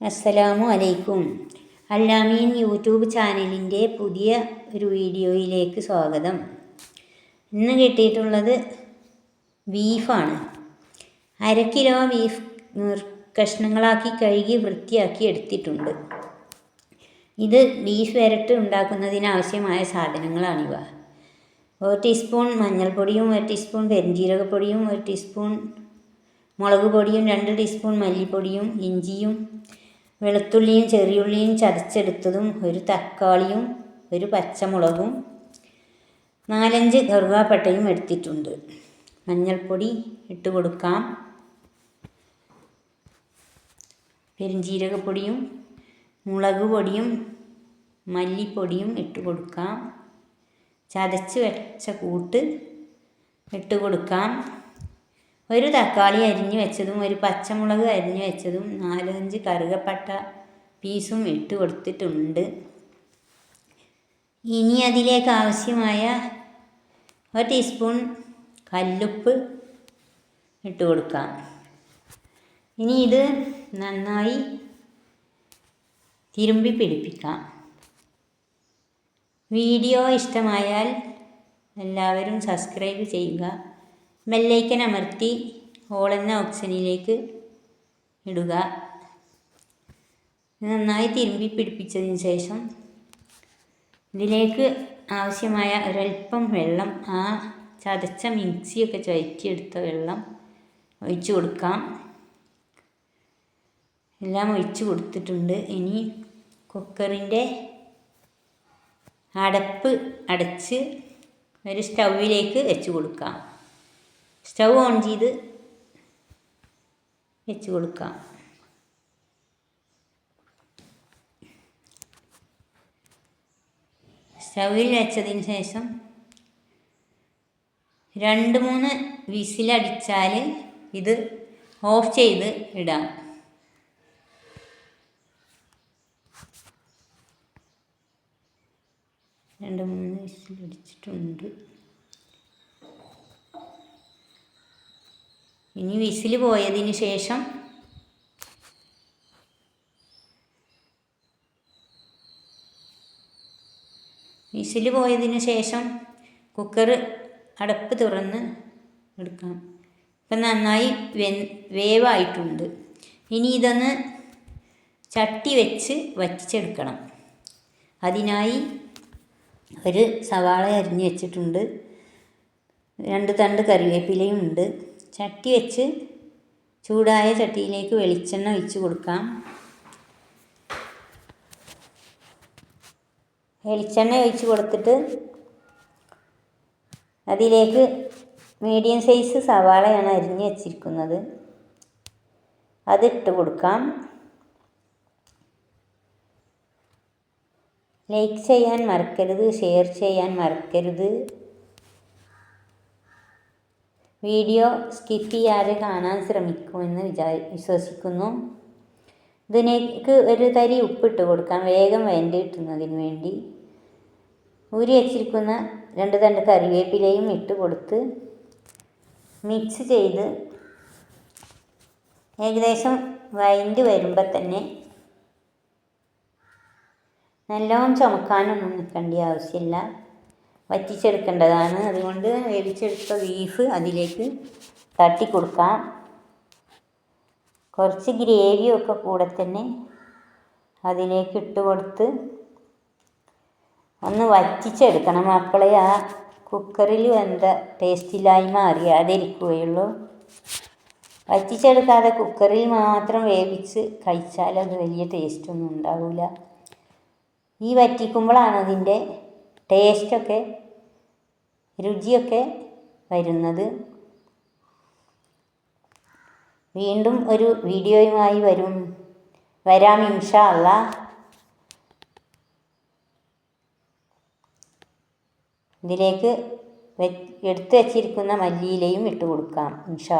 അസ്സലാമു അലൈക്കും അല്ലാമീൻ യൂട്യൂബ് ചാനലിന്റെ പുതിയ ഒരു വീഡിയോയിലേക്ക് സ്വാഗതം. ഇന്ന് കിട്ടിയിട്ടുള്ളത് ബീഫാണ്. അര കിലോ ബീഫ് കഷ്ണങ്ങളാക്കി കഴുകി വൃത്തിയാക്കി എടുത്തിട്ടുണ്ട്. ഇത് ബീഫ് വരട്ട് ഉണ്ടാക്കുന്നതിന് ആവശ്യമായ സാധനങ്ങളാണിവ ഒരു ടീസ്പൂൺ മഞ്ഞൾപ്പൊടിയും ഒരു ടീസ്പൂൺ പെരുംജീരകപ്പൊടിയും ഒരു ടീസ്പൂൺ മുളക് പൊടിയും രണ്ട് ടീസ്പൂൺ മല്ലിപ്പൊടിയും ഇഞ്ചിയും വെളുത്തുള്ളിയും ചെറിയുള്ളിയും ചതച്ചെടുത്തതും ഒരു തക്കാളിയും ഒരു പച്ചമുളകും നാലഞ്ച് കറുവാപ്പട്ടയും എടുത്തിട്ടുണ്ട്. മഞ്ഞൾപ്പൊടി ഇട്ട് കൊടുക്കാം. പെരുംജീരകപ്പൊടിയും മുളക് പൊടിയും മല്ലിപ്പൊടിയും ഇട്ട് കൊടുക്കാം. ചതച്ച് വെച്ച കൂട്ട് ഇട്ട് കൊടുക്കാം. ഒരു തക്കാളി അരിഞ്ഞു വെച്ചതും ഒരു പച്ചമുളക് അരിഞ്ഞു വെച്ചതും നാലഞ്ച് കറുകപ്പട്ട പീസും ഇട്ട് കൊടുത്തിട്ടുണ്ട്. ഇനി അതിലേക്ക് ആവശ്യമായ ഒരു ടീസ്പൂൺ കല്ലുപ്പ് ഇട്ട് കൊടുക്കാം. ഇനി ഇത് നന്നായി തിരുമ്പി പിടിപ്പിക്കാം. വീഡിയോ ഇഷ്ടമായാൽ എല്ലാവരും സബ്സ്ക്രൈബ് ചെയ്യുക. ബെല്ലൈക്കൻ അമർത്തി ഹോൾ എന്ന ഓപ്ഷനിലേക്ക് ഇടുക. നന്നായി തിരുമ്പി പിടിപ്പിച്ചതിന് ശേഷം ഇതിലേക്ക് ആവശ്യമായ ഒരൽപ്പം വെള്ളം ആ ചതച്ച മിക്സിയൊക്കെ ചുഴറ്റിയെടുത്ത വെള്ളം ഒഴിച്ചു കൊടുക്കാം. എല്ലാം ഒഴിച്ചു കൊടുത്തിട്ടുണ്ട്. ഇനി കുക്കറിന്റെ അടപ്പ് അടച്ച് ഒരു സ്റ്റൗവിലേക്ക് വെച്ച് കൊടുക്കാം. സ്റ്റൗ ഓൺ ചെയ്ത് വെച്ച് കൊടുക്കാം. സ്റ്റൗവിൽ വെച്ചതിന് ശേഷം രണ്ട് മൂന്ന് വിസിലടിച്ചാൽ ഇത് ഓഫ് ചെയ്ത് ഇടാം. രണ്ട് മൂന്ന് വിസിലടിച്ചിട്ടുണ്ട്. ഇനി വിസിൽ പോയതിന് ശേഷം വിസിൽ പോയതിന് ശേഷം കുക്കർ അടപ്പ് തുറന്ന് എടുക്കണം. ഇപ്പം നന്നായി വെ വേവായിട്ടുണ്ട്. ഇനി ഇതൊന്ന് ചട്ടി വെച്ച് വറ്റിച്ചെടുക്കണം. അതിനായി ഒരു സവാള അരിഞ്ഞ് വെച്ചിട്ടുണ്ട്. രണ്ട് തണ്ട് കറിവേപ്പിലയും ഉണ്ട്. ചട്ടി വെച്ച് ചൂടായ ചട്ടിയിലേക്ക് വെളിച്ചെണ്ണ ഒഴിച്ച് കൊടുക്കാം. വെളിച്ചെണ്ണ ഒഴിച്ച് കൊടുത്തിട്ട് അതിലേക്ക് മീഡിയം സൈസ് സവാളയാണ് അരിഞ്ഞ് വെച്ചിരിക്കുന്നത്. അതിട്ട് കൊടുക്കാം. ലൈക്ക് ചെയ്യാൻ മറക്കരുത് ഷെയർ ചെയ്യാൻ മറക്കരുത്. വീഡിയോ സ്കിപ്പ് ചെയ്യാതെ കാണാൻ ശ്രമിക്കുമെന്ന് വിചാരി വിശ്വസിക്കുന്നു. ഇതിനേക്ക് ഒരു തരി ഉപ്പിട്ട് കൊടുക്കാം വേഗം വെന്ത് കിട്ടുന്നതിന് വേണ്ടി ഊരി വച്ചിരിക്കുന്ന രണ്ട് തണ്ട് കറിവേപ്പിലയും ഇട്ട് കൊടുത്ത് മിക്സ് ചെയ്ത് ഏകദേശം വൈൻഡ് വരുമ്പോൾ തന്നെ നല്ലോണം ചുമക്കാനൊന്നും നിൽക്കേണ്ട ആവശ്യമില്ല. വറ്റിച്ചെടുക്കേണ്ടതാണ്. അതുകൊണ്ട് വേവിച്ചെടുത്ത ബീഫ് അതിലേക്ക് തട്ടി കൊടുക്കാം കുറച്ച് ഗ്രേവിയൊക്കെ കൂടെ തന്നെ അതിലേക്ക് ഇട്ട് കൊടുത്ത് ഒന്ന് വറ്റിച്ചെടുക്കണം. മക്കളെ ആ കുക്കറിൽ വെന്ത ടേസ്റ്റില്ലായ്മ അറിയാതിരിക്കുകയുള്ളൂ. വറ്റിച്ചെടുക്കാതെ കുക്കറിൽ മാത്രം വേവിച്ച് കഴിച്ചാൽ അത് വലിയ ടേസ്റ്റൊന്നും ഉണ്ടാവില്ല ഈ വറ്റിക്കുമ്പോഴാണ് അതിന്റെ ടേസ്റ്റൊക്കെ രുചിയൊക്കെ വരുന്നത്. വീണ്ടും ഒരു വീഡിയോയുമായി വരും. വരാം ഇൻഷാ അല്ല. ഇതിലേക്ക് എടുത്തു വച്ചിരിക്കുന്ന മല്ലിയിലയും ഇട്ട് കൊടുക്കാം ഇൻഷാ